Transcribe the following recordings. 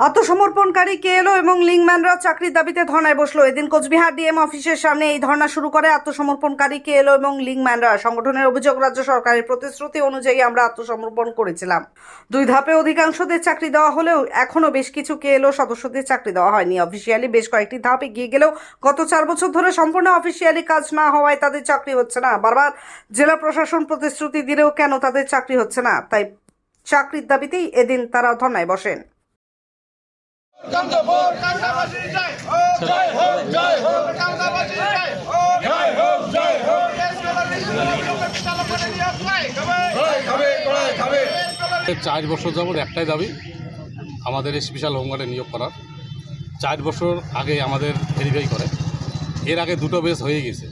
আত্মসমর্পণকারী KLO এবং লিংম্যানরা চাকরির দাবিতে ধর্নায় বসল? এদিন কোচবিহার ডিএম অফিসের সামনে এই ধর্না শুরু করে আত্মসমর্পণকারী কে এলো এবং লিংম্যানরা? সংগঠনের অভিযোগ, রাজ্য সরকারের প্রতিশ্রুতি অনুযায়ী আমরা আত্মসমর্পণ করেছিলাম। দুই ধাপে অধিকাংশদের চাকরি দেওয়া হলেও এখনও বেশ কিছু কেএলও সদস্যদের চাকরি দেওয়া হয়নি। অফিসিয়ালি বেশ কয়েকটি ধাপ এগিয়ে গেলেও গত চার বছর ধরে সম্পূর্ণ অফিসিয়ালি কাজ না হওয়ায় তাদের চাকরি হচ্ছে না। বারবার জেলা প্রশাসন প্রতিশ্রুতি দিলেও কেন তাদের চাকরি হচ্ছে না? তাই চাকরির দাবিতেই এদিন তারা ধর্নায় বসেন। চার বছর যাবত একটাই দাবি আমাদের স্পেশাল হোমগার্ডে নিয়োগ করার। চার বছর আগে আমাদের ভেরিফাই করে। এর আগে দুটো বেস হয়ে গেছে।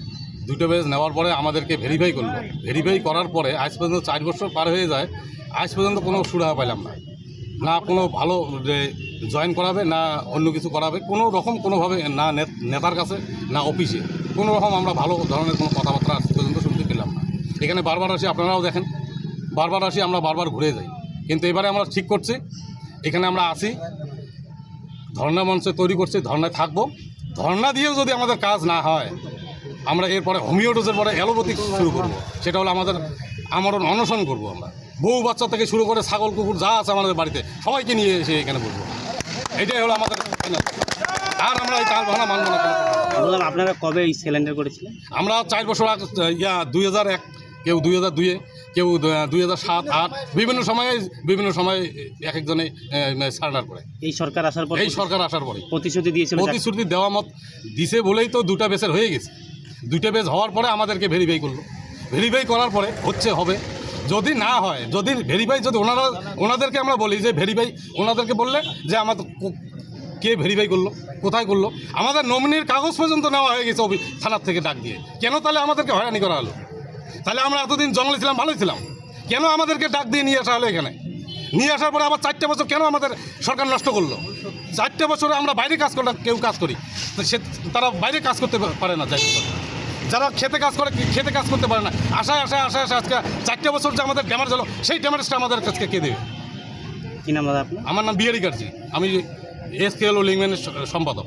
দুটো বেস নেওয়ার পরে আমাদেরকে ভেরিফাই করল। ভেরিফাই করার পরে আজ পর্যন্ত চার বছর পার হয়ে যায়। আজ পর্যন্ত কোনো সুরাহা পেলাম না। না কোনো ভালো জয়েন করাবে না অন্য কিছু করাবে, কোনো রকম কোনোভাবে না নেতার কাছে, না অফিসে কোনো রকম আমরা ভালো ধরনের কোনো কথাবার্তা আজ পর্যন্ত শুনতে পেলাম না। এখানে বারবার আসি, আপনারাও দেখেন। বারবার আসি, আমরা বারবার ঘুরে যাই। কিন্তু এবারে আমরা ঠিক করছি। এখানে আমরা আসি ধর্ণা মঞ্চে তৈরি করছি ধর্নায় থাকব। ধর্ণা দিয়েও যদি আমাদের কাজ না হয়, আমরা এরপরে হোমিও ডোজের পরে অ্যালোপ্যাথিক শুরু করব। সেটা হলো আমাদের, আমরণ অনশন করব আমরা। বউ বাচ্চা থেকে শুরু করে ছাগল কুকুর যা আছে আমাদের বাড়িতে সবাইকে নিয়ে এসে এখানে বসবো। এটাই হলো আমাদের আর আমরা এই তাল ভাড়া মানবো না। বললাম আপনারা কবে এই সিলিন্ডার করেছিলেন? আমরা চার বছর আগে ইয়া দুই হাজার এক কেউ দুই হাজার দুইয়ে কেউ দুই হাজার সাত আট বিভিন্ন সময়ে বিভিন্ন সময়ে এক একজনে সারেন্ডার করে। এই সরকার আসার পর এই সরকার আসার পরে প্রতিশ্রুতি দিয়েছিল প্রতিশ্রুতি দেওয়া মত দিছে বলেই তো দুটা বেসের হয়ে গেছে। দুইটা বেস হওয়ার পরে আমাদেরকে ভেরিফাই করল। ভেরিফাই করার পরে হচ্ছে হবে। যদি না হয়, যদি ভেরিফাই যদি ওনারা, ওনাদেরকে আমরা বলি যে ভেরিফাই ওনাদেরকে বললে যে আমাদের কে ভেরিফাই করল, কোথায় করল? আমাদের নমিনির কাগজ পর্যন্ত নেওয়া হয়ে গেছে থানার থেকে ডাক দিয়ে। কেন তাহলে আমাদেরকে হয়রানি করা হলো? তাহলে আমরা এতদিন জঙ্গলে ছিলাম, ভালোই ছিলাম। কেন আমাদেরকে ডাক দিয়ে নিয়ে আসা হলো এখানে? নিয়ে আসার পরে আবার চারটে বছর কেন আমাদের সরকার নষ্ট করল? চারটে বছরে আমরা বাইরে কাজ করলাম, কেউ কাজ করি। সে তারা বাইরে কাজ করতে পারে না, যাই হোক। যারা খেতে কাজ করে খেতে কাজ করতে পারে না আশায় আশায় আশায় আশায় আজকে চারটে বছর যে আমাদের ড্যামেজ হলো সেই ড্যামেজটা আমাদের কাছকে কে দেবে কি নাম দাদা আপনার আমার নাম বিহারি গার্জি আমি এস কে এল ও লিংম্যানের সম্পাদক